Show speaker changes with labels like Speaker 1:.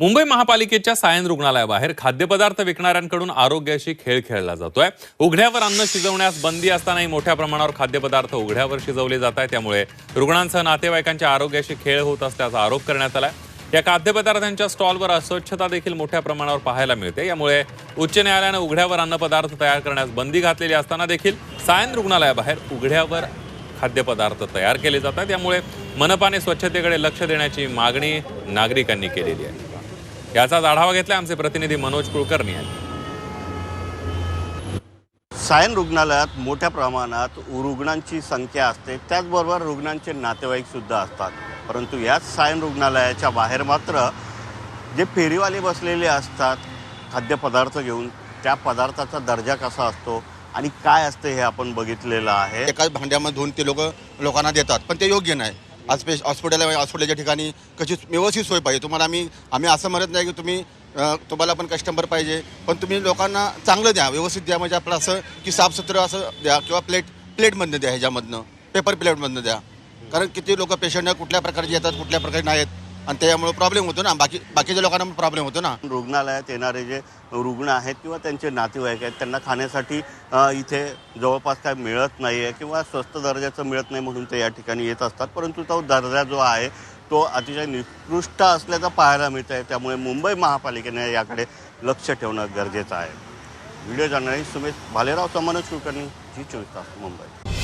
Speaker 1: मुंबई महापालिकेच्या सायन रुग्णालयाबाहेर खाद्यपदार्थ विकणाऱ्यांकडून आरोग्याशी खेळ खेळला जातोय. उघड्यावर अन्न शिजवण्यास बंदी असतानाही मोठ्या प्रमाणावर खाद्यपदार्थ उघड्यावर शिजवले जात आहेत. त्यामुळे रुग्णांसह नातेवाईकांच्या आरोग्याशी खेळ होत असल्याचा आरोप करण्यात आला या खाद्यपदार्थांच्या स्टॉलवर अस्वच्छता देखील मोठ्या प्रमाणावर पाहायला मिळते. यामुळे उच्च न्यायालयानं उघड्यावर अन्नपदार्थ तयार करण्यास बंदी घातलेली असताना देखील सायन रुग्णालयाबाहेर उघड्यावर खाद्यपदार्थ तयार केले जातात. त्यामुळे मनपाने स्वच्छतेकडे लक्ष देण्याची मागणी नागरिकांनी केलेली आहे. याचाच आढावा घेतला आमचे प्रतिनिधी मनोज कुलकर्णी यांनी.
Speaker 2: सायन रुग्णालयात मोठ्या प्रमाणात रुग्णांची संख्या असते. त्याचबरोबर रुग्णांचे नातेवाईक सुद्धा असतात. परंतु याच सायन रुग्णालयाच्या बाहेर मात्र जे फेरीवाले बसलेले असतात खाद्यपदार्थ घेऊन त्या पदार्थाचा दर्जा कसा असतो आणि काय असतं हे आपण बघितलेलं आहे.
Speaker 3: एकाच भांड्यामध्ये धुवून ते लोक लोकांना देतात पण ते योग्य नाही. आज पेश हॉस्पिटल हॉस्पिटलच्या ठिकाणी कशी व्यवस्थित सोय पाहिजे. तुम्हाला आम्ही आम्ही असं म्हणत नाही की तुम्ही तुम्हाला पण कस्टमर पाहिजे पण तुम्ही लोकांना चांगलं द्या व्यवस्थित द्या. म्हणजे आपलं असं की साफसुथरं असं द्या किंवा प्लेट प्लेटमधनं द्या ह्याच्यामधनं पेपर प्लेटमधनं द्या. कारण किती लोक पेशंट कुठल्या प्रकारचे येतात कुठल्या प्रकारे नाही आहेत आणि त्याच्यामुळे प्रॉब्लेम होतो ना. बाकी बाकीच्या लोकांना पण प्रॉब्लेम होतो ना.
Speaker 2: रुग्णालयात येणारे जे रुग्ण आहेत किंवा त्यांचे नातेवाईक आहेत त्यांना खाण्यासाठी इथे जवळपास काय मिळत नाही आहे किंवा स्वस्त दर्जाचं मिळत नाही म्हणून ते या ठिकाणी येत असतात. परंतु तो दर्जा जो आहे तो अतिशय निकृष्ट असल्याचा पाहायला मिळत आहे त्यामुळे मुंबई महापालिकेने याकडे लक्ष ठेवणं गरजेचं आहे. व्हिडिओ जर्नलिस्ट सुमेश भालेराव समनच कुलकर्णी जी चोवीस तास मुंबई.